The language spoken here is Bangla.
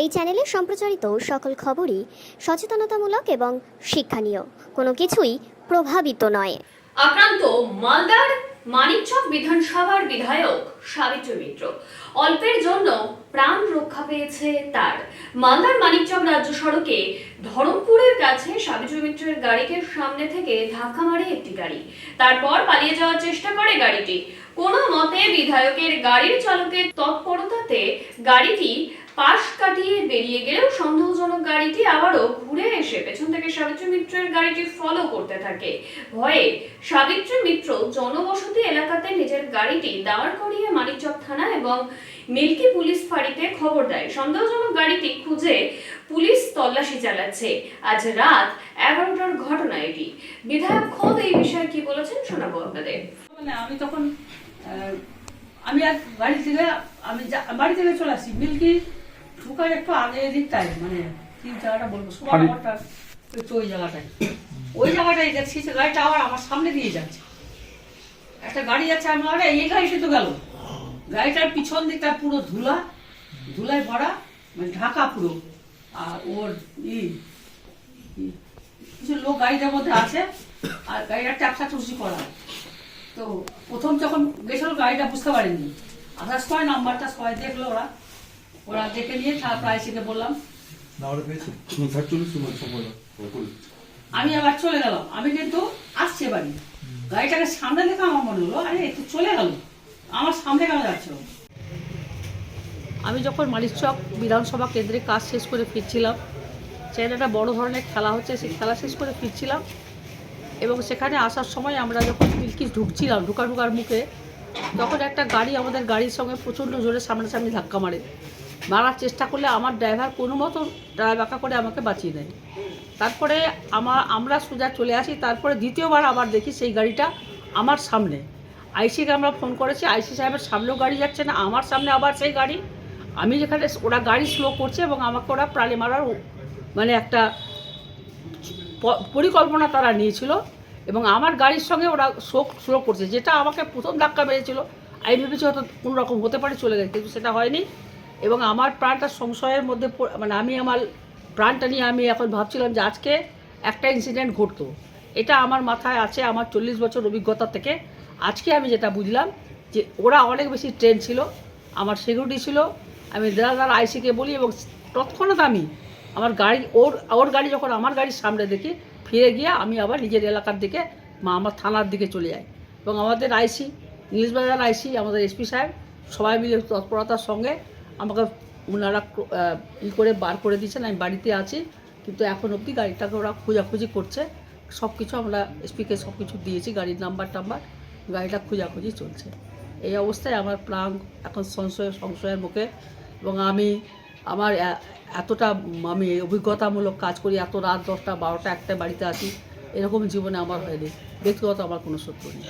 এই চ্যানেলে সম্প্রচারিত সকল খবরই সচেতনতামূলক এবং শিক্ষণীয়। কোনো কিছুই প্রভাবিত নয়। আক্রান্ত মালদার মানিকচক বিধানসভার বিধায়ক সাবিত্রী মিত্র। অল্পের জন্য প্রাণ রক্ষা পেয়েছে তার। মালদার মানিকচক রাজ্য সড়কে ধরমপুরের কাছে সাবিত্রী মিত্রের গাড়িকে সামনে থেকে ধাক্কা মারে একটি গাড়ি। তারপর পালিয়ে যাওয়ার চেষ্টা করে গাড়িটি। কোনো মতে বিধায়কের গাড়ির চালকের তৎপরতাতে গাড়িটি পাশ কাটিয়ে বেরিয়ে গেলেও সন্দেহজনক গাড়িটি আবারও ঘুরে এসে পেছন থেকে সাবিত্রী মিত্রের গাড়িটি ফলো করতে থাকে। ভয়ে সাবিত্রী মিত্র জনবসতি এলাকাতে নিজের গাড়িটি দাঁড় করিয়ে মানিকচক থানা এবং মিল্কি পুলিশ ফাঁড়িতে খবর দেয়। সন্দেহজনক গাড়িটি খুঁজে পুলিশ তল্লাশি চালাচ্ছে। আজ রাত এগারোটার ঘটনা এটি। বিধায়ক খোদ এই বিষয়ে কি বলেছেন শোনাবো আপনাদের। মানে আমি তখন আমি আর বাড়ি থেকে, আমি বাড়ি থেকে চলে আসি। মিল্কি ঢুকার একটু আগে দিকটাই মানে কি জায়গাটা বলব সুপারমার্কেটটা একটু ওই জায়গাটায়। ওই জায়গাটায় দেখছি যে গাড়িটা আবার আমার সামনে দিয়ে যাচ্ছে। একটা গাড়ি যাচ্ছে আমি আরে এই গাড়িটা তো গেল। গাড়িটার পিছন দিকটা পুরো ধুলা ধুলায় ভরা মানে ঢাকা পুরো। আর ওর ই ই, কিছু লোক গাড়িটার মধ্যে আছে আর গাড়িটা ট্যাপসা টুসি করা। তো প্রথম যখন গেছিল গাড়িটা বুঝতে পারিনি। আসার সময় নাম্বারটা সবাই দেখল ওরা। ওরা দেখে নিয়ে তারপর আইসিকে বললাম আমি আবার চলে গেলাম। আমি কিন্তু আসছে বাড়ি গাড়িটাকে সামনে দেখে আমার মনে হলো আরে একটু চলে গেল। আমার সামনে কেন যাচ্ছে আমি যখন মালিকচক বিধানসভা কেন্দ্রে কাজ শেষ করে ফিরছিলাম সেখানে একটা বড় ধরনের খেলা হচ্ছে সেই খেলা শেষ করে ফিরছিলাম এবং সেখানে আসার সময় আমরা যখন মিল্কি ঢুকছিলাম ঢুকা ঢুকার মুখে তখন একটা গাড়ি আমাদের গাড়ির সঙ্গে প্রচণ্ড জোরে সামনাসামনি ধাক্কা মারে। মারার চেষ্টা করলে আমার ড্রাইভার কোনো মতো ড্রাইভ বাঁকা করে আমাকে বাঁচিয়ে দেয়। তারপরে আমার, আমরা সোজা চলে আসি, তারপরে দ্বিতীয়বার আবার দেখি সেই গাড়িটা আমার সামনে। আইসিকে আমরা ফোন করেছি, আইসি সাহেবের সামনেও গাড়ি যাচ্ছে না, আমার সামনে আবার সেই গাড়ি। আমি যেখানে, ওরা গাড়ি স্লো করছে এবং আমাকে ওরা প্রাণে মারার মানে একটা পরিকল্পনা তারা নিয়েছিল এবং আমার গাড়ির সঙ্গে ওরা শোক স্লো করছে, যেটা আমাকে প্রথম ধাক্কা মেরেছিল। আমি ভেবেছি হয়তো কোনো রকম হতে পারে, চলে গেছে, কিন্তু সেটা হয়নি। এবং আমার প্রাণটা সংশয়ের মধ্যে মানে আমি আমার প্রাণটা নিয়ে আমি এখন ভাবছিলাম যে আজকে একটা ইনসিডেন্ট ঘটতো। এটা আমার মাথায় আছে আমার চল্লিশ বছর অভিজ্ঞতা থেকে। আজকে আমি যেটা বুঝলাম যে ওরা অনেক বেশি ট্রেন ছিল, আমার সিকিউরিটি ছিল, আমি দেড়াদার আইসিকে বলি এবং তৎক্ষণাৎ আমি আমার গাড়ি, ওর ওর গাড়ি যখন আমার গাড়ির সামনে দেখি, ফিরে গিয়ে আমি আবার নিজের এলাকার দিকে মা আমার থানার দিকে চলে যাই। এবং আমাদের আইসি ইংলিশবাজার আইসি আমাদের এসপি সাহেব, সবাই মিলে তৎপরতার সঙ্গে আমাকে ওনারা ই করে বার করে দিয়েছেন, আমি বাড়িতে আছি, কিন্তু এখন অবধি গাড়িটাকে ওরা খোঁজাখুঁজি করছে। সব কিছু আমরা স্পিকে সব কিছু দিয়েছি, গাড়ির নাম্বার টাম্বার, গাড়িটা খোঁজাখুঁজি চলছে। এই অবস্থায় আমার প্রাণ এখন সংশয়, সংশয়ের মুখে এবং আমি আমার এতটা আমি অভিজ্ঞতামূলক কাজ করি, এত রাত দশটা, বারোটা একটা বাড়িতে আসি এরকম জীবনে আমার হয়নি। ব্যক্তিগত আমার কোনো শত্রু নেই।